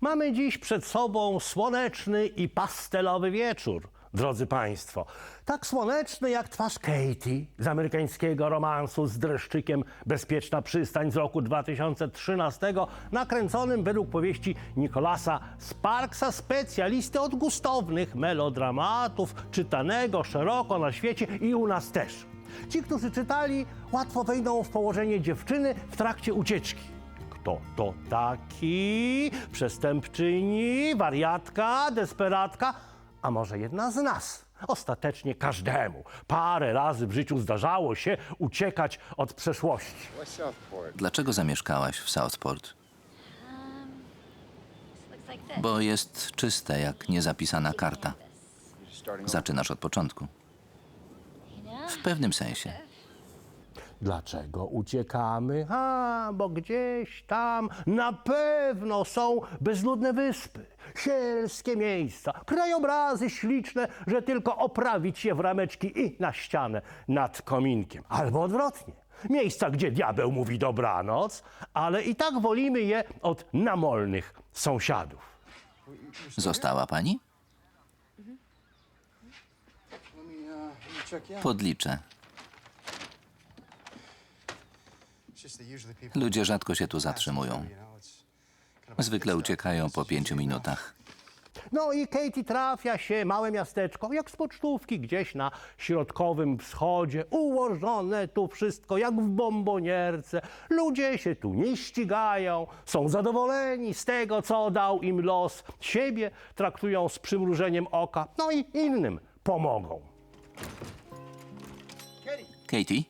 Mamy dziś przed sobą słoneczny i pastelowy wieczór, drodzy Państwo. Tak słoneczny jak twarz Katie z amerykańskiego romansu z dreszczykiem Bezpieczna przystań z roku 2013, nakręconym według powieści Nicolasa Sparksa, specjalisty od gustownych melodramatów, czytanego szeroko na świecie i u nas też. Ci, którzy czytali, łatwo wejdą w położenie dziewczyny w trakcie ucieczki. Kto to taki? Przestępczyni, wariatka, desperatka, a może jedna z nas? Ostatecznie każdemu parę razy w życiu zdarzało się uciekać od przeszłości. Dlaczego zamieszkałaś w Southport? Bo jest czyste jak niezapisana karta. Zaczynasz od początku. W pewnym sensie. Dlaczego uciekamy? A, bo gdzieś tam na pewno są bezludne wyspy, sielskie miejsca, krajobrazy śliczne, że tylko oprawić je w rameczki i na ścianę nad kominkiem. Albo odwrotnie. Miejsca, gdzie diabeł mówi dobranoc, ale i tak wolimy je od namolnych sąsiadów. Została pani? Out. Podliczę. Ludzie rzadko się tu zatrzymują. Zwykle uciekają po pięciu minutach. No i Katie trafia się, małe miasteczko, jak z pocztówki gdzieś na środkowym wschodzie, ułożone tu wszystko jak w bombonierce. Ludzie się tu nie ścigają, są zadowoleni z tego, co dał im los. Siebie traktują z przymrużeniem oka, no i innym pomogą. Katie,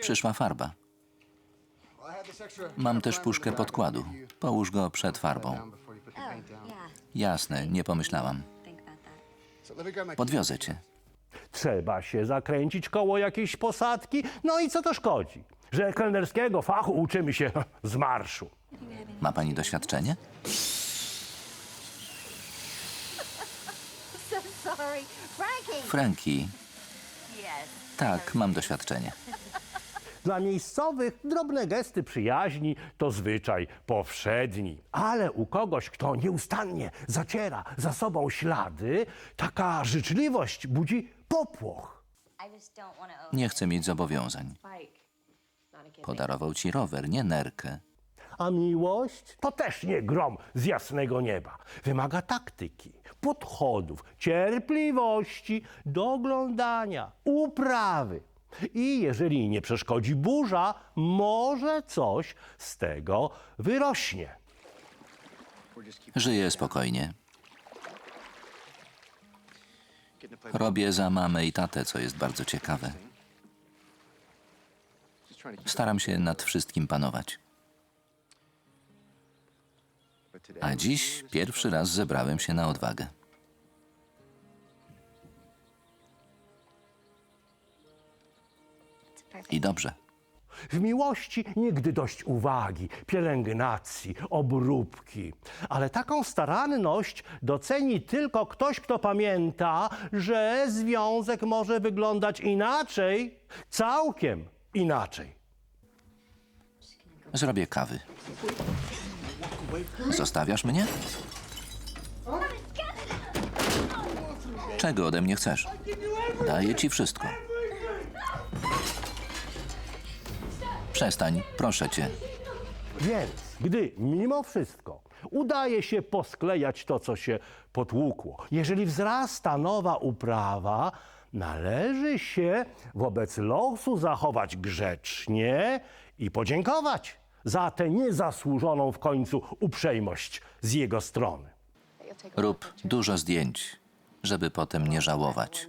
przyszła farba. Mam też puszkę podkładu. Połóż go przed farbą. Oh. Jasne, nie pomyślałam. Podwiozę cię. Trzeba się zakręcić koło jakiejś posadki, no i co to szkodzi? Że kelnerskiego fachu uczymy się z marszu. Ma pani doświadczenie? Frankie! Tak, mam doświadczenie. Dla miejscowych drobne gesty przyjaźni to zwyczaj powszedni, ale u kogoś, kto nieustannie zaciera za sobą ślady, taka życzliwość budzi popłoch. Nie chcę mieć zobowiązań. Podarował ci rower, nie nerkę. A miłość to też nie grom z jasnego nieba. Wymaga taktyki, podchodów, cierpliwości, doglądania, uprawy. I jeżeli nie przeszkodzi burza, może coś z tego wyrośnie. Żyję spokojnie. Robię za mamę i tatę, co jest bardzo ciekawe. Staram się nad wszystkim panować. A dziś pierwszy raz zebrałem się na odwagę. I dobrze. W miłości nigdy dość uwagi, pielęgnacji, obróbki. Ale taką staranność doceni tylko ktoś, kto pamięta, że związek może wyglądać inaczej, całkiem inaczej. Zrobię kawy. Zostawiasz mnie? Czego ode mnie chcesz? Daję ci wszystko. Przestań, proszę cię. Więc gdy mimo wszystko udaje się posklejać to, co się potłukło, jeżeli wzrasta nowa uprawa, należy się wobec losu zachować grzecznie i podziękować za tę niezasłużoną w końcu uprzejmość z jego strony. Rób dużo zdjęć, żeby potem nie żałować.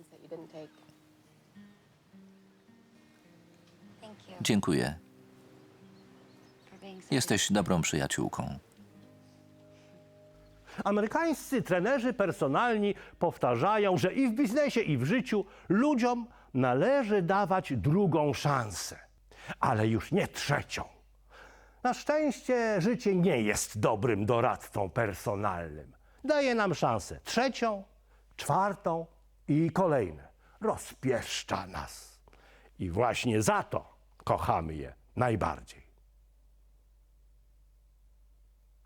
Dziękuję. Jesteś dobrą przyjaciółką. Amerykańscy trenerzy personalni powtarzają, że i w biznesie, i w życiu ludziom należy dawać drugą szansę, ale już nie trzecią. Na szczęście życie nie jest dobrym doradcą personalnym. Daje nam szansę trzecią, czwartą i kolejne. Rozpieszcza nas. I właśnie za to kochamy je najbardziej.